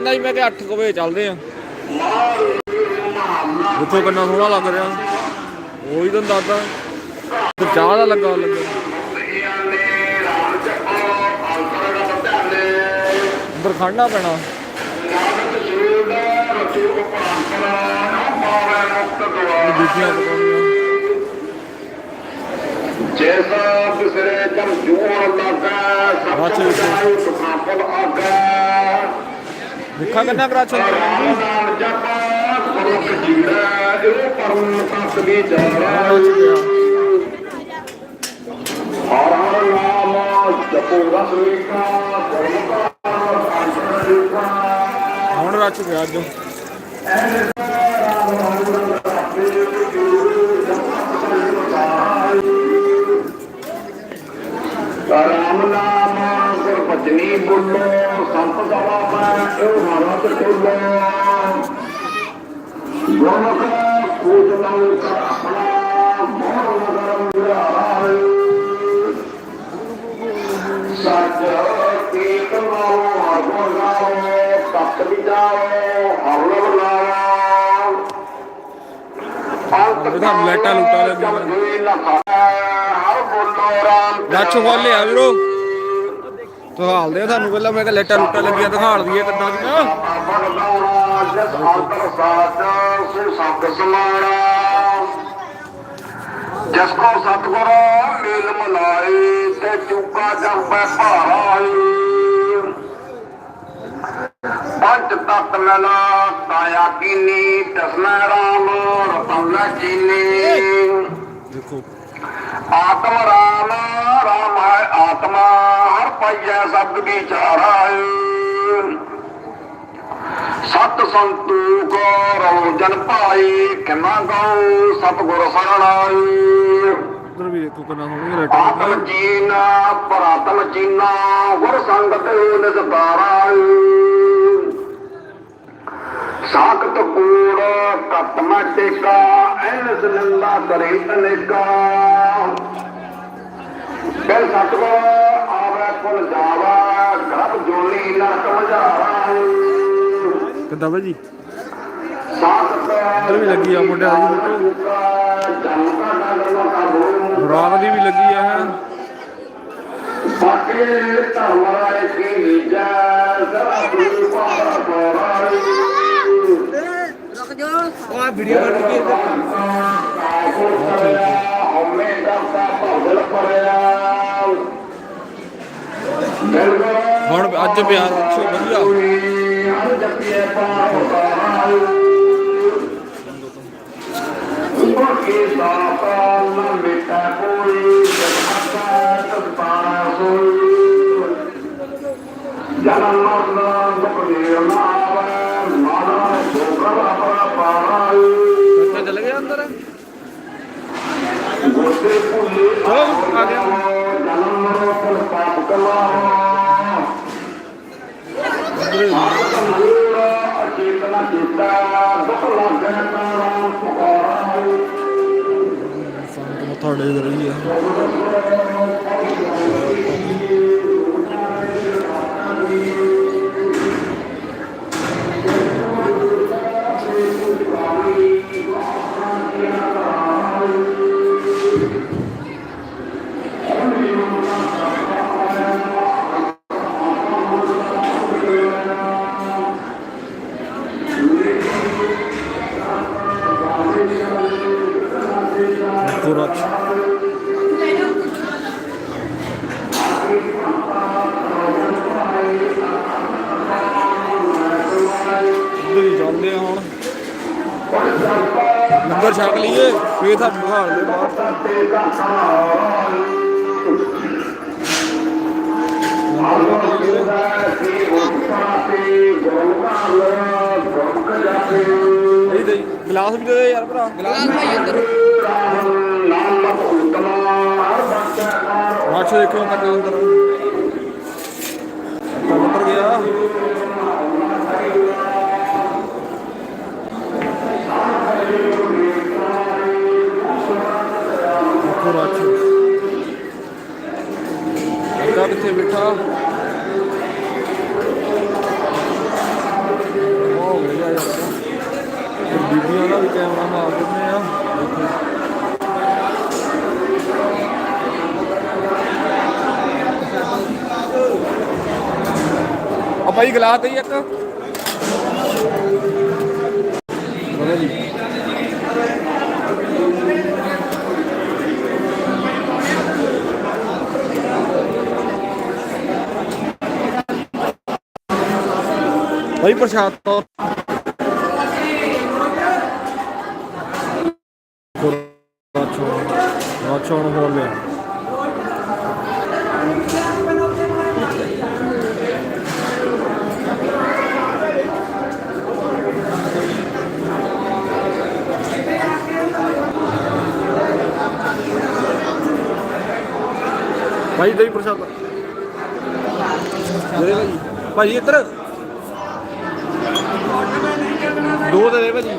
ਨਹੀਂ ਮੈਂ ਕਿ 8 ਵਜੇ ਚੱਲਦੇ ਆ। ਦੇਖੋ ਕਿੰਨਾ ਸੋਹਣਾ ਲੱਗ ਰਿਹਾ। ਉਹੀ ਤਾਂ ਦੱਸਦਾ ਤੇ ਚਾਹ ਦਾ ਲੱਗਾ ਲੱਗਾ ਅੰਦਰ। ਖੜਨਾ ਪੈਣਾ। ਜੈਸਾ ਬਿਸਰੇ ਜਮ ਜੂਰ ਲਾਗਾ ਸਭ। ਜਾਇ ਸੁਖਾਪਲ ਆਗਾ। ਦੇਖਾ ਕਿੰਨਾ ਕਰਾਚ ਨਾਮ ਹਰ ਨਾਮ ਜਪੋ ਰਸ ਕਾ ਹੁਣ ਰੱਚ ਗਿਆ ਅੱਜ। ਰਾਮ ਨਾਮ ਭਜਨੀ ਬੋਲੋ ਸੰਤ ਸਭਾ ਮੈਂ ਇਹ ਮਹਾਰਾਜ ਟੋਲੋ ਗੁਰਮੁਖ ਪੂਜਨ ਕਰ ਆਪਣਾ ਮੋਹ ਨਗਰ ਵਿਹਾਰ ਸੱਚ ਕੀਰਤਨੋ ਹਰਗੁਣ ਗਾਓ ਤਤ ਵਿਚਾਰੋ ਹਰਲ ਤੁਹਾਨੂੰ ਲਾਈਟਾਂ ਲੂਟਾਂ। ਜਪਜੀ ਲਖਾਇਆ, ਹਰ ਬੋਲੋ ਰਾਮ ਰੱਛ ਖੋਲੇ ਆ ਵੀਰੋ। ਦਿਖਾਲਦੇ ਆ ਤੁਹਾਨੂੰ ਪਹਿਲਾਂ ਮੈਂ ਕਿ ਲੈਟਾਂ ਲੁੱਟਾਂ ਲੱਗੀਆਂ ਦਿਖਾਲ ਦਈਏ ਕਿੱਦਾਂ ਦੀਆਂ ਜਸ ਕੋ ਸਤਗੁਰ ਮੇਲ ਮਲਾਏ ਤੇ ਚੁਕਾ ਜੰਪੈ ਭਾਈ ਪੰਜ ਤਤ ਮਲਾ ਤਾਇਆ ਕੀਨੀ ਦਸਨਾ ਰਾਮ ਰਤਨ ਲੈ ਚੀਨੀ ਦੇਖੋ। ਆਤਮ ਰਾਮ ਪਾਈਐ ਸਬਦ ਵਿਚਾਰਾ ਸਤ ਸੰਤੂਕ ਰੋ ਜਨ ਭਾਈ ਕਿਨਾ ਗਉ ਸਤਗੁਰ ਸਰਣਾਈ ਉਧਰ ਵੀ ਦੇਖੋ ਕਿੰਨਾ ਸੋਹਣੀਆਂ ਲਾਈਟਾਂ ਆਤਮ ਜੀਨਾ ਪਰਾਤਮ ਜੀਨਾ ਗੁਰ ਸੰਗਤ ਨਿਸਤਾਰਾ ਸਾਖਤ ਕੂੜ ਕਤਮ ਟੇਕਾ ਐਨਸ ਨਿੰਦਾ ਕਰੇ ਅਨੇਕਾ। ਫਿਰ ਸਤਗੁਰ ਕਿੱਦਾਂ ਭਾਜੀ ਇੱਧਰ ਵੀ ਲੱਗੀ ਆ ਮੁੰਡਿਆਂ ਦੀ ਫੋਟੋ ਰਾਗ ਦੀ ਵੀ ਲੱਗੀ ਆ ਹੈ। ਬਾਕੀ ਧਰਮ ਰਾਏ ਕੀ ਨੀਜਾ ਜ਼ਰਾ ਬੁਰੀ ਪਾਰਾ ਕੋਰਾਈ ਰੁਕ ਜਾ ਆ ਵੀਡੀਓ ਬਣ ਗਈ ਹਮੇ ਕਰਤਾ ਭਗਲ ਪਰਿਆ ਬਿਲਕੁਲ ਹੁਣ ਅੱਜ ਬਿਆਨ ਅੱਛੋ ਵਧੀਆ। ਚਲੇ ਗਿਆ ਅੰਦਰ। ਗੋਤੇ ਭੁੱਲੇ ਆ ਗਿਆ। ਸੰਤ ਮੱਥਾ ਡੇਗ ਰਹੀ ਆ ਲੰਗਰ ਛਕ ਲਈਏ ਫੇਰ ਤੁਹਾਨੂੰ ਦਿਖਾਲ ਦੇ ਬਾਹਰ। ਤੋਂ ਨਹੀਂ ਦੇ ਗਲਾਸ ਵੀ ਦੇ ਦੇ ਯਾਰ ਭਰਾ। ਗਲਾਸ ਭਾਈ ਅੰਦਰ। ਮਾਛੇ ਦੇਖੋ ਕੱਟ ਅੰਦਰ। ਅੰਦਰ ਗਿਆ। ਕਿੱਥੇ ਬੈਠਾ? ਹੋ ਗਿਆ ਯਾਰ। ਬੀਬੀਆਂ ਦਾ ਵੀ ਕੈਮਰਾ ਮਾਰ ਦਿੰਦੇ ਆ। ਆ ਭਾਈ, ਗਲਾਸ ਹੀ ਇੱਕ। ਬੋਲੋ ਜੀ। ਭਾਈ ਪ੍ਰਸ਼ਾਦ ਤੋਂ ਅੱਛਾ ਅੱਛਾ ਹੁਣ ਹੋ ਲਿਆ। ਭਾਈ ਦਹੀਂ ਪ੍ਰਸ਼ਾਦ। ਭਾਈ ਇੱਧਰ। ਦੋ ਦੇ ਦੇ ਭਾਜੀ